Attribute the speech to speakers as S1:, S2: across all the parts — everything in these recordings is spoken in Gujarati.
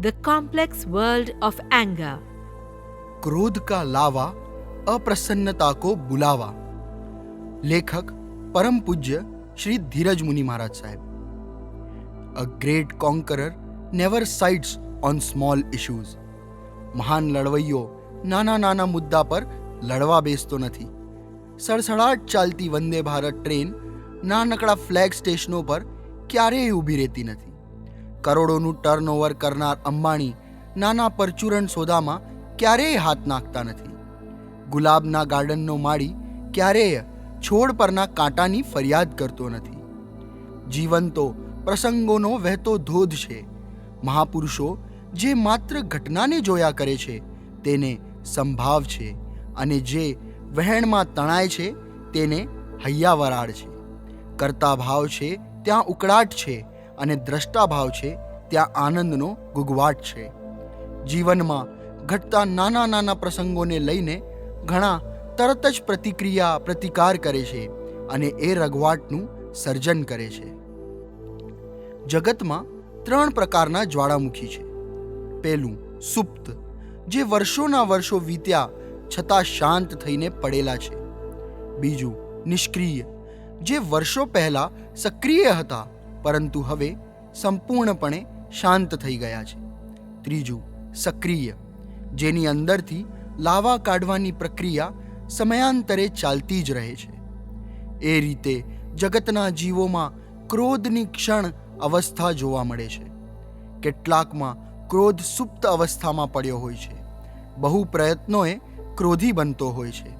S1: the complex world of anger
S2: क्रोध का लावा अप्रसन्नता को बुलावा लेखक परम पूज्य Shri Dheeraj Muni Maharaj Saheb a great conqueror never sides on small issues મહાન લડવૈયો નાના નાના મુદ્દા પર લડવા બેસતો નથી સડસડાટ ચાલતી વંદે ભારત ટ્રેન નાનકડા ફ્લેગ સ્ટેશનો પર ક્યારેય ઊભી રહેતી નથી કરોડોનું ટર્નઓવર કરનાર અંબાણી નાના પરચુરણ સોદામાં ક્યારેય હાથ નાખતા નથી. ગુલાબના ગાર્ડનનો માળી ક્યારેય છોડ પરના કાંટાની ફરિયાદ કરતો નથી. જીવન તો પ્રસંગોનો વહેતો ધોધ છે. મહાપુરુષો જે માત્ર ઘટનાને જોયા કરે છે, તેને સંભાવ છે અને જે વહેણમાં તણાય છે, તેને હૈયાવરાળ છે. કરતા ભાવ છે, ત્યાં ઉકળાટ છે અને દ્રષ્ટાભાવ છે, ત્યાં આનંદનો ગુગવાટ છે. જીવનમાં ઘટતા નાના નાના પ્રસંગોને લઈને ઘણા તરત જ પ્રતિક્રિયા પ્રતિકાર કરે છે અને એ રઘવાટનું સર્જન કરે છે. જગતમાં ત્રણ પ્રકારના જ્વાળામુખી છે. પહેલું, સુપ્ત, જે વર્ષોના વર્ષો વીત્યા છતાં શાંત થઈને પડેલા છે. બીજું, નિષ્ક્રિય, જે વર્ષો પહેલા સક્રિય હતા પરંતુ હવે સંપૂર્ણપણે શાંત થઈ ગયા છે. ત્રીજું, સક્રિય, જેની અંદરથી લાવા કાઢવાની પ્રક્રિયા સમયાંતરે ચાલતી જ રહે છે. એ રીતે જગતના જીવોમાં ક્રોધની ક્ષણ અવસ્થા જોવા મળે છે. કેટલાકમાં ક્રોધ સુપ્ત અવસ્થામાં પડ્યો હોય છે. બહુ પ્રયત્નોએ ક્રોધી બનતો હોય છે.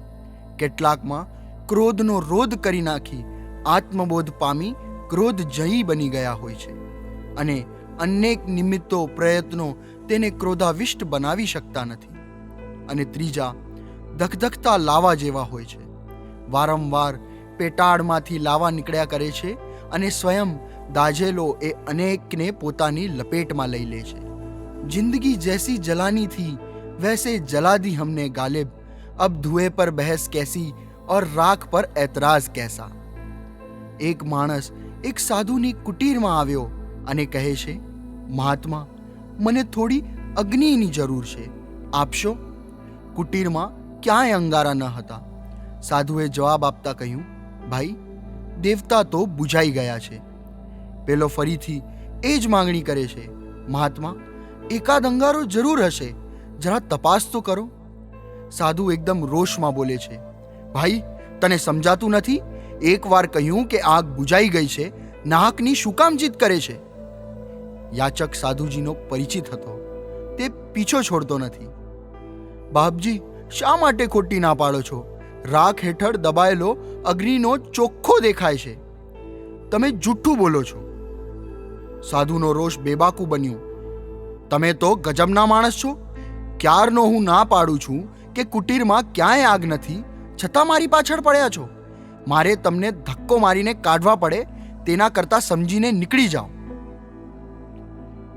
S2: કેટલાકમાં ક્રોધનો રોધ કરી નાખી આત્મબોધ પામી ક્રોધ જયી બની ગયા હોય છે અને અનેક નિમિત્તો પ્રયત્નો તેને ક્રોધાવિષ્ટ બનાવી શકતા નથી. અને ત્રીજા ધકધકતા લાવા જેવા હોય છે. વારંવાર પેટાળમાંથી લાવા નીકળ્યા કરે છે અને સ્વયં દાજેલો એ અનેકને પોતાની લપેટમાં લઈ લે છે. જિંદગી જૈસી જલાની થી વૈસે જલાદી હમને ગાલિબ, અબ ધુએ પર બહેસ કેસી ઓર રાખ પર એતરાઝ કેસા. એક માણસ એક સાધુની કુટીરમાં આવ્યો અને કહે છે, મહાત્મા, મને થોડી અગ્નિની જરૂર છે. આપશો? કુટીરમાં ક્યાંય અંગારા ન હતા. સાધુએ જવાબ આપતા કહ્યું, ભાઈ, દેવતા તો બુઝાઈ ગયા છે. પેલો ફરીથી એ જ માંગણી કરે છે, મહાત્મા, એકાદ અંગારો જરૂર હશે. જરા તપાસ તો કરો. સાધુ એકદમ રોષમાં બોલે છે, ભાઈ, તને સમજાતું નથી? એકવાર કહ્યું કે આગ બુજાઈ ગઈ છે, નાહકની શું કામ જીત કરે છે? યાચક સાધુજીનો પરિચિત હતો. તે પીછો છોડતો નથી. બાપજી, શા માટે ખોટી ના પાડો છો? રાખ હેઠળ દબાયેલો અગ્નિનો ચોખ્ખો દેખાય છે. તમે જુઠ્ઠું બોલો છો. સાધુનો રોષ બેબાકુ બન્યું. તમે તો ગજબના માણસ છો. ક્યારનો હું ના પાડું છું કે કુટીરમાં ક્યાંય આગ નથી, છતાં મારી પાછળ પડ્યા છો. મારે તમને ધક્કો મારીને કાઢવા પડે, તેના કરતાં સમજીને નીકળી જાઓ.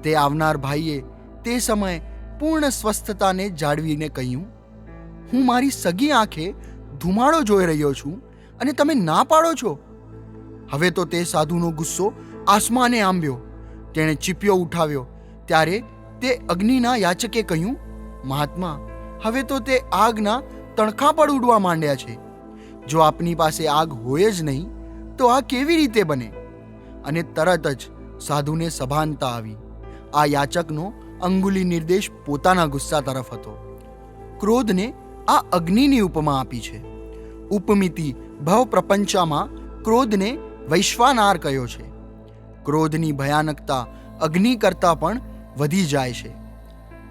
S2: તે આવનાર ભાઈએ તે સમયે પૂર્ણ સ્વસ્થતાને જાળવીને કહ્યું, હું મારી સગી આંખે ધુમાડો જોઈ રહ્યો છું અને તમે ના પાડો છો. હવે તો તે સાધુનો ગુસ્સો આસમાને આંબ્યો. તેણે ચીપિયો ઉઠાવ્યો. ત્યારે તે અગ્નિના યાચકે કહ્યું, મહાત્મા, હવે તો તે આગના તણખા પર ઉડવા માંડ્યા છે. જો આપની પાસે આગ હોય જ નહીં, તો આ કેવી રીતે બને? અને તરત જ સાધુને સભાનતા આવી. આ યાચકનો અંગુલી નિર્દેશ પોતાના ગુસ્સા તરફ હતો. ક્રોધને આ અગ્નિની ઉપમા આપી છે. ઉપમિતિ ભવ પ્રપંચામાં ક્રોધને વૈશ્વાનાર કયો છે. ક્રોધની ભયાનકતા અગ્નિ કરતાં પણ વધી જાય છે.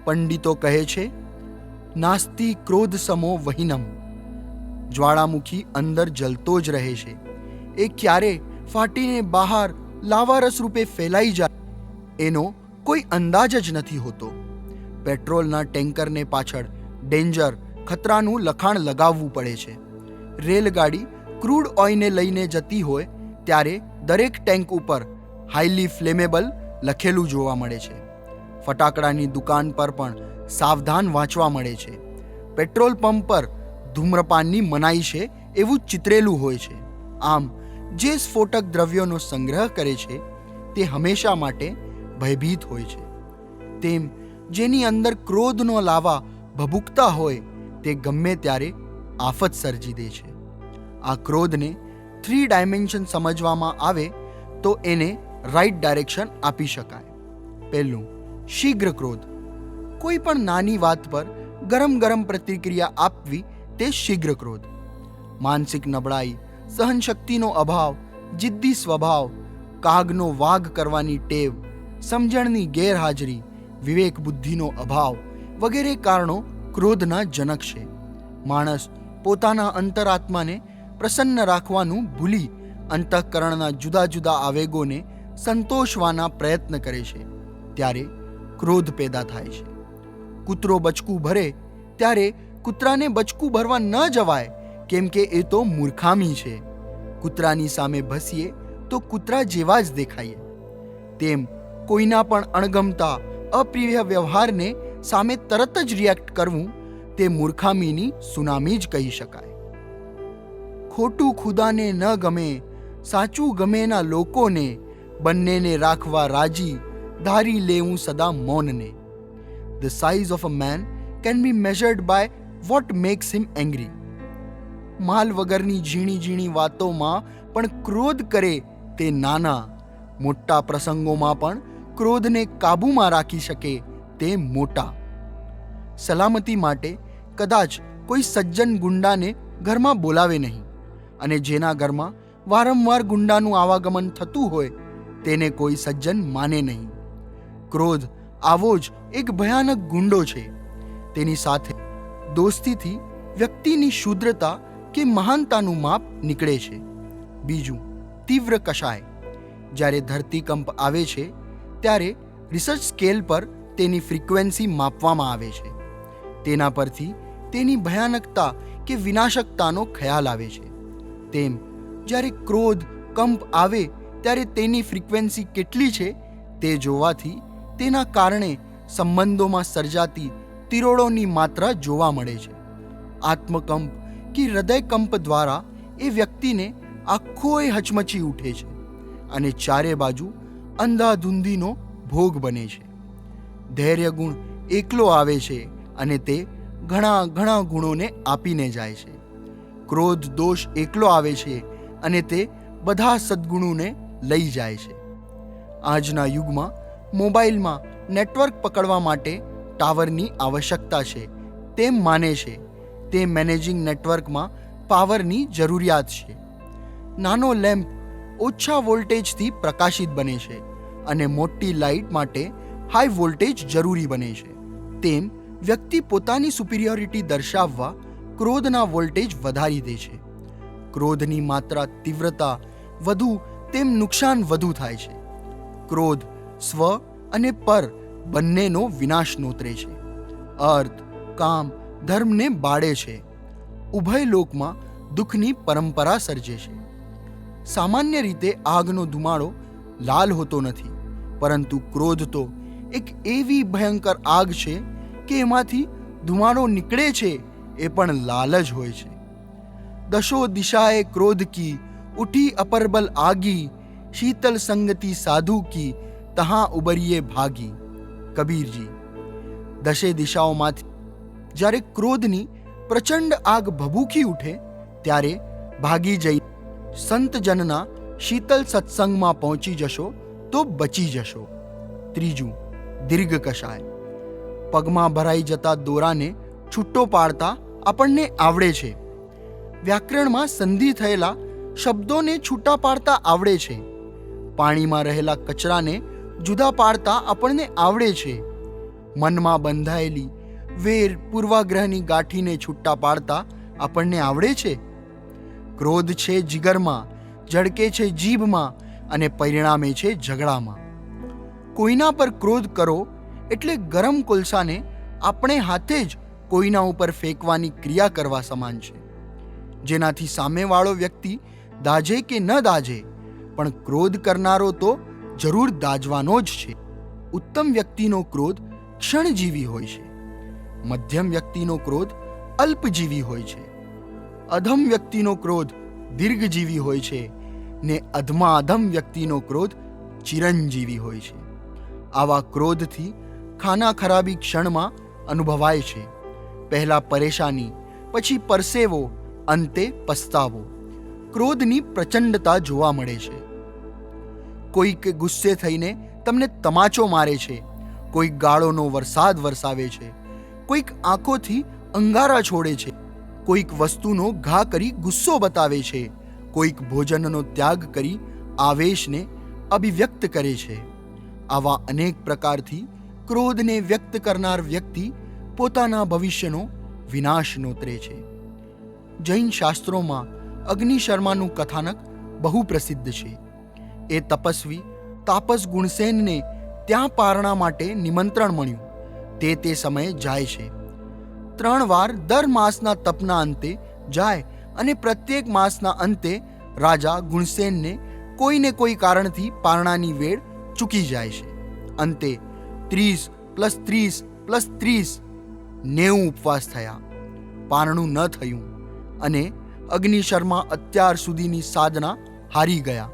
S2: પંડિતો કહે છે, નાસ્તિ ક્રોધ સમો વહિનમ. જ્વાળામુખી અંદર જલતો જ રહે છે. એ ક્યારે ફાટીને બહાર લાવારસ રૂપે ફેલાઈ જાય, એનો કોઈ અંદાજ જ નથી હોતો. પેટ્રોલના ટેન્કરને પાછળ ડેન્જર, ખતરાનું લખાણ લગાવવું પડે છે. રેલગાડી ક્રૂડ ઓઇલને લઈને જતી હોય, ત્યારે દરેક ટેન્ક ઉપર હાઈલી ફ્લેમેબલ લખેલું જોવા મળે છે. ફટાકડાની દુકાન પર પણ સાવધાન વાંચવા મળે છે. પેટ્રોલ પંપ પર ધૂમ્રપાનની મનાઈ છે એવું ચિતરેલું હોય છે. આમ, જે સ્ફોટક દ્રવ્યોનો સંગ્રહ કરે છે, તે હંમેશા માટે ભયભીત હોય છે. તેમ, જેની અંદર ક્રોધનો લાવા ભભૂકતા હોય, તે ગમે ત્યારે આફત સર્જી દે છે. આ ક્રોધને થ્રી ડાયમેન્શન સમજવામાં આવે, તો એને રાઈટ ડાયરેક્શન આપી શકાય. પહેલું, શીઘ્ર ક્રોધ. કોઈ પણ નાની વાત પર ગરમ ગરમ પ્રતિક્રિયા આપવી તે શીઘ્ર ક્રોધ. માનસિક નબળાઈ, સહનશક્તિનો અભાવ, જિદ્દી સ્વભાવ, કાગનો વાઘ કરવાની ટેવ, સમજણની ગેરહાજરી, વિવેક બુદ્ધિનો અભાવ વગેરે કારણો ક્રોધના જનક છે. માણસ પોતાના અંતરાત્માને પ્રસન્ન રાખવાનું ભૂલી અંતઃકરણના જુદા જુદા આવેગોને સંતોષવાના પ્રયત્ન કરે છે, ત્યારે ક્રોધ પેદા થાય છે. કૂતરો બચકું ભરે, ત્યારે કૂતરાને બચકું ભરવા ન જવાય, કેમ કે એ તો મૂર્ખામી છે. કૂતરાની સામે ભસીએ તો કૂતરા જેવા જ દેખાઈએ. તેમ કોઈના પણ અણગમતા, અપ્રિય વ્યવહારને સામે તરત જ રિએક્ટ કરવું, તે મૂર્ખામીની સુનામી જ કહી શકાય. ખોટું ખુદાને ન ગમે, સાચું ગમેના લોકોને, બંનેને રાખવા રાજી, ધારી લેવું સદા મૌનને. The size of a man can be measured by what makes him angry? માલ વગરની ઝીણી ઝીણી વાતોમાં પણ ક્રોધ કરે તે નાના. મોટા પ્રસંગોમાં પણ ક્રોધને કાબૂમાં રાખી શકે તે મોટા. સલામતી માટે કદાચ કોઈ સજ્જન ગુંડાને ઘરમાં બોલાવે નહીં અને જેના ઘરમાં વારંવાર ગુંડાનું આવાગમન થતું હોય તેને કોઈ સજ્જન માને નહીં. ક્રોધ આવો જ એક ભયાનક ગુંડો છે. તેની સાથે દોસ્તીથી વ્યક્તિની શુદ્રતા કે મહાનતાનું માપ નીકળે છે. બીજું, તીવ્ર કશાય. જ્યારે ધરતીકંપ આવે છે, ત્યારે રિસર્ચ સ્કેલ પર તેની ફ્રિકવન્સી માપવામાં આવે છે. તેના પરથી તેની ભયાનકતા કે વિનાશકતાનો ખ્યાલ આવે છે. તેમ, જ્યારે ક્રોધ, કંપ આવે, ત્યારે તેની ફ્રિકવન્સી કેટલી છે, તે જોવાથી તેના કારણે સંબંધોમાં સર્જાતી તિરોડોની માત્રા જોવા મળે છે. આત્મકંપ કે હૃદયકંપ દ્વારા એ વ્યક્તિને આખોય હચમચી ઉઠે છે અને ચારે બાજુ અંધાધૂંધીનો ભોગ બને છે. ધૈર્ય ગુણ એકલો આવે છે અને તે ઘણા ઘણા ગુણોને આપીને જાય છે. ક્રોધ દોષ એકલો આવે છે અને તે બધા સદ્ગુણોને લઈ જાય છે. આજના યુગમાં મોબાઈલમાં નેટવર્ક પકડવા માટે ટાવરની આવશ્યકતા છે તેમ માને છે. તે મેનેજિંગ નેટવર્કમાં પાવરની જરૂરિયાત છે. નાનો લેમ્પ ઓછા વોલ્ટેજથી પ્રકાશિત બને છે અને મોટી લાઇટ માટે હાઈ વોલ્ટેજ જરૂરી બને છે. તેમ, વ્યક્તિ પોતાની સુપિરિયોરિટી દર્શાવવા ક્રોધના વોલ્ટેજ વધારી દે છે. ક્રોધની માત્રા તીવ્રતા વધુ, તેમ નુકસાન વધુ થાય છે. ક્રોધ સ્વ અને પર બંનેનો વિનાશ નોતરે છે. અર્થ, કામ, ધર્મને બાળે છે. ઉભય લોકમાં દુઃખની પરંપરા સર્જે છે. સામાન્ય રીતે આગનો ધુમાડો લાલ હોતો નથી, પરંતુ ક્રોધ તો એક એવી ભયંકર આગ છે કે એમાંથી ધુમાડો નીકળે છે એ પણ લાલ જ હોય છે. દશો દિશાએ ક્રોધ કી, ઉઠી અપરબલ આગી, શીતલ સંગતિ સાધુ કી, તહાં ઉબરીએ ભાગી. કબીરજી દશે દિશાઓમાંથી જ્યારે ક્રોધની પ્રચંડ આગ ભભૂકી ઉઠે, ત્યારે ભાગી જઈ સંતજનના શીતલ સત્સંગમાં પહોંચી જશો તો બચી જશો. ત્રીજું, દીર્ઘ કશાય. પગમાં ભરાઈ જતા દોરાને છૂટો પાડતા આપણને આવડે છે. વ્યાકરણમાં સંધિ થયેલા શબ્દોને છૂટા પાડતા આવડે છે. પાણીમાં રહેલા કચરાને જુદા પાડતા આપણને આવડે છે. મનમાં બંધાયેલી વેર પૂર્વાગ્રહની ગાંઠીને છૂટા પાડતા આપણને આવડે છે. ક્રોધ છે જીગરમાં ઝડકે છે જીભમાં અને પરિણામે છે ઝઘડામાં. કોઈના પર ક્રોધ કરો એટલે ગરમ કોલસાને આપણે હાથે જ કોઈના ઉપર ફેંકવાની ક્રિયા કરવા સમાન છે. જેનાથી સામેવાળો વ્યક્તિ દાજે કે ન દાજે, પણ ક્રોધ કરનારો તો જરૂર દાજવાનો જ છે. ઉત્તમ વ્યક્તિનો ક્રોધ ક્ષણજીવી હોય છે. મધ્યમ વ્યક્તિનો ક્રોધ અલ્પજીવી હોય છે. અધમ વ્યક્તિનો ક્રોધ દીર્ઘજીવી હોય છે ને અધમા અધમ વ્યક્તિનો ક્રોધ ચિરંજીવી હોય છે. આવા ક્રોધથી ખાના ખરાબી ક્ષણમાં અનુભવાય છે. પહેલા પરેશાની, પછી પરસેવો, અંતે પસ્તાવો. ક્રોધની પ્રચંડતા જોવા મળે છે. કોઈક ગુસ્સે થઈને તમને તમાચો મારે છે. કોઈક ગાળોનો વરસાદ વરસાવે છે. કોઈક આંખોથી અંગારા છોડે છે. કોઈક વસ્તુનો ઘા કરી ગુસ્સો બતાવે છે. કોઈક ભોજનનો ત્યાગ કરી આવેશને અભિવ્યક્ત કરે છે. આવા અનેક પ્રકારથી ક્રોધને વ્યક્ત કરનાર વ્યક્તિ પોતાના ભવિષ્યનો વિનાશ નોતરે છે. જૈન શાસ્ત્રોમાં અગ્નિ શર્માનું કથાનક બહુ પ્રસિદ્ધ છે. એ તપસ્વી તાપસ ગુણસેનને ત્યાં પારણા માટે નિમંત્રણ મળ્યું. તે તે સમયે જાય છે. ત્રણ વાર દર માસના તપના અંતે જાય અને પ્રત્યેક માસના અંતે રાજા ગુણસેનને કોઈને કોઈ કારણથી પારણાની વેળ ચૂકી જાય છે. અંતે ત્રીસ પ્લસ ત્રીસ પ્લસ ત્રીસ નેવું ઉપવાસ થયા. પારણું ન થયું અને અગ્નિશર્મા અત્યાર સુધીની સાધના હારી ગયા.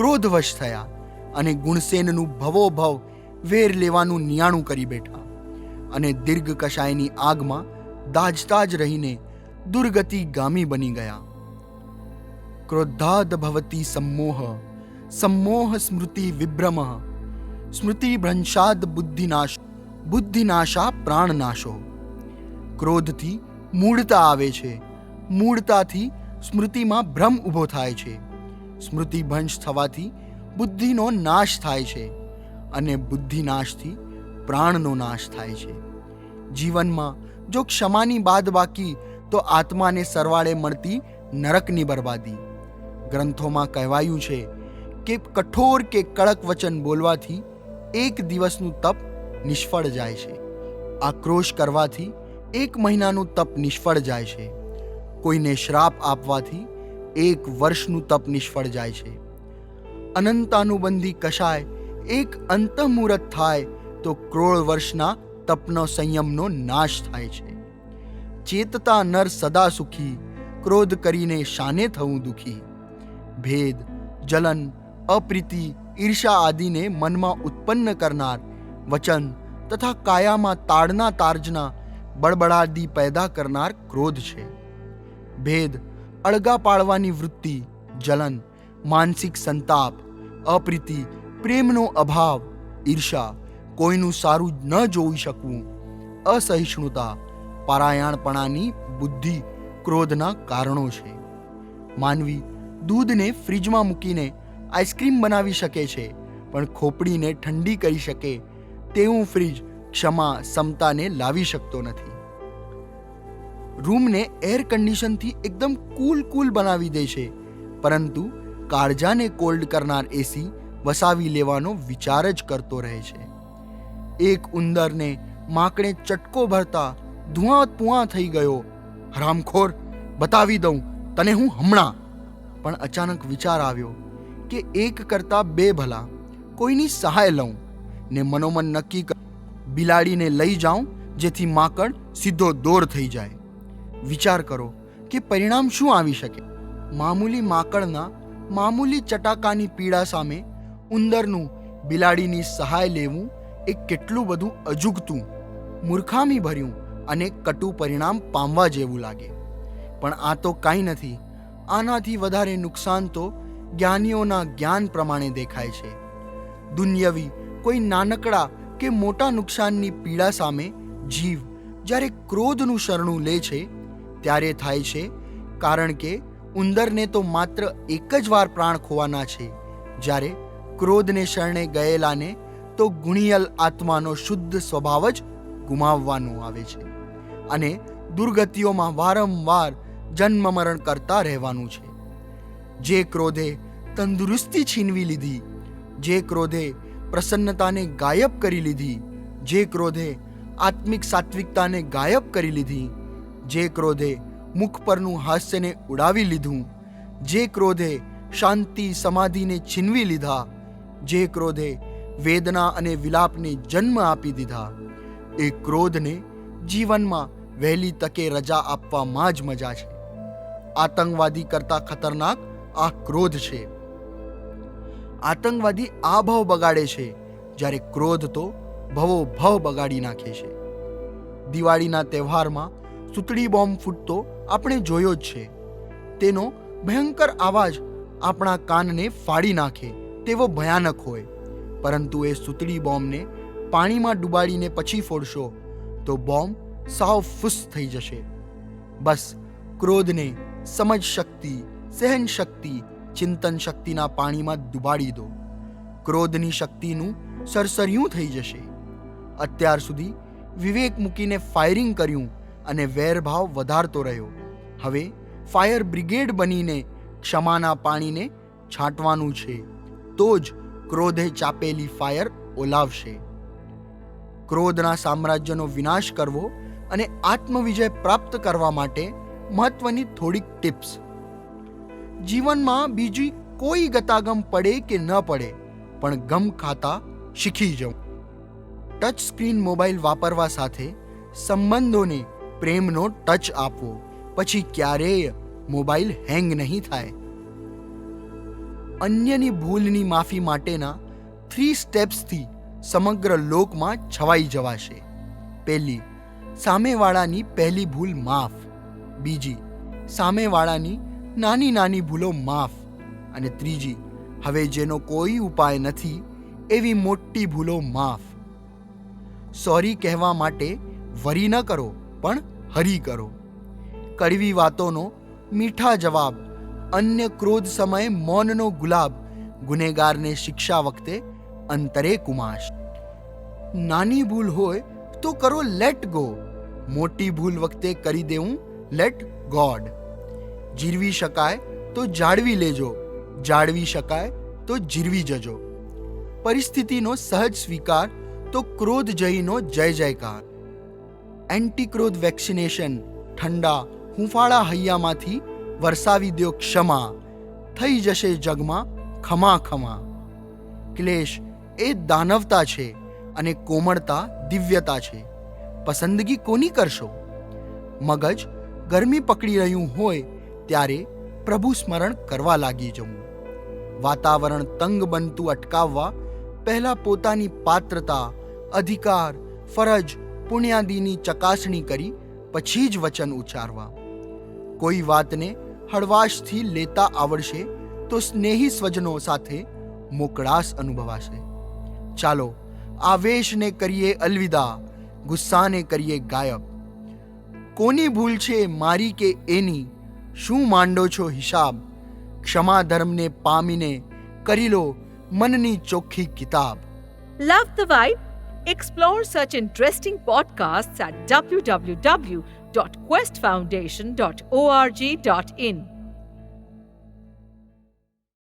S2: ક્રોધવશ થયા અને ગુણસેનનું ભવોભવ વેર લેવાનું નિયાણું કરી બેઠા અને દીર્ઘ કશાયની આગમાં દાજતા જ રહીને દુર્ગતિ ગામી બની ગયા. ક્રોધાદ ભવતી સમોહ સમોહ સ્મૃતિ વિભ્રમ, સ્મૃતિ ભ્રંશાદ બુદ્ધિનાશ, બુદ્ધિનાશા પ્રાણનાશો. ક્રોધથી મૂળતા આવે છે, મૂળતાથી સ્મૃતિમાં ભ્રમ ઊભો થાય છે. સ્મૃતિ ભંશ થવાથી બુદ્ધિનો નાશ થાય છે અને બુદ્ધિનાશથી પ્રાણનો નાશ થાય છે. જીવનમાં જો ક્ષમાની બાદ બાકી, તો આત્માને સરવાળે મળતી નરકની બરબાદી. ગ્રંથોમાં કહેવાયું છે કે કઠોર કે કડક વચન બોલવાથી એક દિવસનું તપ નિષ્ફળ જાય છે. આક્રોશ કરવાથી એક મહિનાનું તપ નિષ્ફળ જાય છે. કોઈને શ્રાપ આપવાથી એક વર્ષનું તપ નિષ્ફળ જાય છે. અનંતાનુબંધી કશાય, એક અંતઃમુહૂર્ત થાય, તો ક્રોળ વર્ષના તપનો સંયમનો નાશ થાય છે. ચેતતા નર સદા સુખી, ક્રોધ કરીને શાને થવું દુખી. ભેદ, જલન, અપ્રીતિ, ઈર્ષા આદિને મનમાં ઉત્પન્ન કરનાર, વચન તથા કાયામાં તાડના તાર્જના બળબડાદી પેદા કરનાર ક્રોધ છે. ભેદ અળગા પાડવાની વૃત્તિ, જલન, માનસિક સંતાપ, અપ્રીતિ, પ્રેમનો અભાવ ઈર્ષા કોઈનું સારું ન જોઈ શકવું, અસહિષ્ણુતા, પારાયણપણાની બુદ્ધિ ક્રોધના કારણો છે. માનવી દૂધને ફ્રીજમાં મૂકીને આઈસ્ક્રીમ બનાવી શકે છે, પણ ખોપડીને ઠંડી કરી શકે, તેવું ફ્રીજ ક્ષમા, સમતાને લાવી શકતો નથી. રૂમને એર કન્ડિશનથી એકદમ કૂલ કૂલ બનાવી દે છે. પરંતુ કાળજાને કોલ્ડ કરનાર એસી વસાવી લેવાનો વિચાર જ કરતો રહે છે. એક ઉંદરને માકડે ચટકો ભરતા ધુઆ પુઆ થઈ ગયો. હરામખોર, બતાવી દઉં, તને હું હમણાં. પણ અચાનક વિચાર આવ્યો કે એક કરતા બે ભલા કોઈની સહાય લઉં ને મનોમન નક્કી બિલાડીને લઈ જાઉં, જેથી માકડ સીધો દોર થઈ જાય. વિચાર કરો કે પરિણામ શું આવી શકે? મામૂલી માકડના, મામૂલી ચટાકાની પીડા સામે ઉંદરનું બિલાડીની સહાય લેવું એ કેટલું બધું અજુગતું મૂર્ખામી ભર્યું અને કટુ પરિણામ પામવા જેવું લાગે. પણ આ તો કાંઈ નથી. આનાથી વધારે નુકસાન તો જ્ઞાનીઓના જ્ઞાન પ્રમાણે દેખાય છે. દુન્યવી કોઈ નાનકડા કે મોટા નુકસાનની પીડા સામે જીવ જ્યારે ક્રોધનું શરણું લે છે ત્યારે થાય છે, કારણ કે ઉંદરને તો માત્ર એક જ વાર પ્રાણ ખોવાના છે. જ્યારે ક્રોધને શરણે ગયેલાને તો ગુણિયલ આત્માનો શુદ્ધ સ્વભાવ જ ગુમાવવાનો આવે છે અને દુર્ગતિઓમાં વારંવાર જન્મ મરણ કરતા રહેવાનું છે. જે ક્રોધે તંદુરસ્તી છીનવી લીધી, જે ક્રોધે પ્રસન્નતાને ગાયબ કરી લીધી, જે ક્રોધે આત્મિક સાત્વિકતાને ગાયબ કરી લીધી જે ક્રોધે મુખ પરનું હાસ્યને ઉડાવી લીધું, જે ક્રોધે શાંતિ સમાધિને છીનવી લીધા, જે ક્રોધે વેદના અને વિલાપને જન્મ આપી દીધા. એ ક્રોધને જીવનમાં વહેલી તકે રજા આપવામાં જ મજા છે. આતંકવાદી કરતા ખતરનાક આ ક્રોધ છે. આતંકવાદી આ ભાવ બગાડે છે, જ્યારે ક્રોધ તો ભવો ભવ બગાડી નાખે છે. દિવાળીના તહેવારમાં સુતળી બોમ્બ ફૂટતો આપણે જોયો જ છે. તેનો ભયંકર અવાજ આપણા કાનને ફાડી નાખે તેવો ભયાનક હોય. પરંતુ એ સૂતળી બોમ્બને પાણીમાં ડુબાડીને પછી ફોડશો, તો બોમ્બ સાવ ફૂસ થઈ જશે. બસ, ક્રોધને સમજ શક્તિ, સહન શક્તિ, ચિંતન શક્તિના પાણીમાં ડુબાડી દો. ક્રોધની શક્તિનું સરસરિયું થઈ જશે. અત્યાર સુધી વિવેક મૂકીને ફાયરિંગ કર્યું અને વેરભાવ વધારતો રહ્યો. હવે ફાયર બ્રિગેડ બનીને ક્ષમાના પાણીને છાંટવાનું છે. તો જ ક્રોધે ચાપેલી ફાયર ઓલાવશે. ક્રોધના સામ્રાજ્યનો વિનાશ કરવો અને આત્મવિજય પ્રાપ્ત કરવા માટે મહત્વની થોડીક ટિપ્સ. જીવનમાં બીજી કોઈ ગતાગમ પડે કે ન પડે, પણ ગમ ખાતા શીખી જવું. ટચ સ્ક્રીન મોબાઈલ વાપરવા સાથે સંબંધોને પ્રેમનો ટચ આપવો. પછી ક્યારેય મોબાઈલ હેંગ નહીં થાય. અન્યની ભૂલની માફી માટેના થ્રી સ્ટેપ્સથી સમગ્ર લોકમાં છવાઈ જવાશે. પહેલી, સામેવાળાની પહેલી ભૂલ માફ. બીજી, સામેવાળાની નાની નાની ભૂલો માફ. અને ત્રીજી, હવે જેનો કોઈ ઉપાય નથી, એવી મોટી ભૂલો માફ. સોરી કહેવા માટે વરી ન કરો. પણ હરી કરો. કડવી વાતોનો મીઠા જવાબ, અન્ય ક્રોધ સમયે મૌનનો ગુલાબ, ગુનેગારને શિક્ષા વખતે અંતરે કુમાશ. નાની ભૂલ હોય તો કરો લેટ ગો મોટી ભૂલ વખતે કરી દેવું લેટ ગોડ જીરવી શકાય તો જાળવી લેજો, જાળવી શકાય તો જીરવી જજો. પરિસ્થિતિનો સહજ સ્વીકાર તો ક્રોધ જયનો જય જયકાર. એન્ટી ક્રોધ વેક્સિનેશન, ઠંડા, હુંફાળા હૈયામાંથી વરસાવી દો ક્ષમા. થઈ જશે જગમાં, ખમા ખમા. ક્લેશ એ દાનવતા છે અને કોમળતા દિવ્યતા છે. પસંદગી કોની કરશો? મગજ ગરમી પકડી રહ્યું હોય ત્યારે પ્રભુ સ્મરણ કરવા લાગી જવું. વાતાવરણ તંગ બનતું અટકાવવા પહેલા પોતાની પાત્રતા, અધિકાર, ફરજ પુણ્યાદિની ચકાસણી કરી પછી જ વચન ઉચ્ચારવા. કોઈ વાતને હળવાશથી લેતા આવડશે તો સ્નેહી સ્વજનો સાથે મોકળાશ અનુભવાશે. ચાલો, આવેશને કરીએ અલવિદા, ગુસ્સાને કરીએ ગાયબ. કોની ભૂલ છે મારી કે એની? શું માંડો છો હિસાબ? ક્ષમા ધર્મને પામીને કરી લો મનની ચોખ્ખી કિતાબ.
S1: Love the vibe? Explore such interesting podcasts at www.questfoundation.org.in.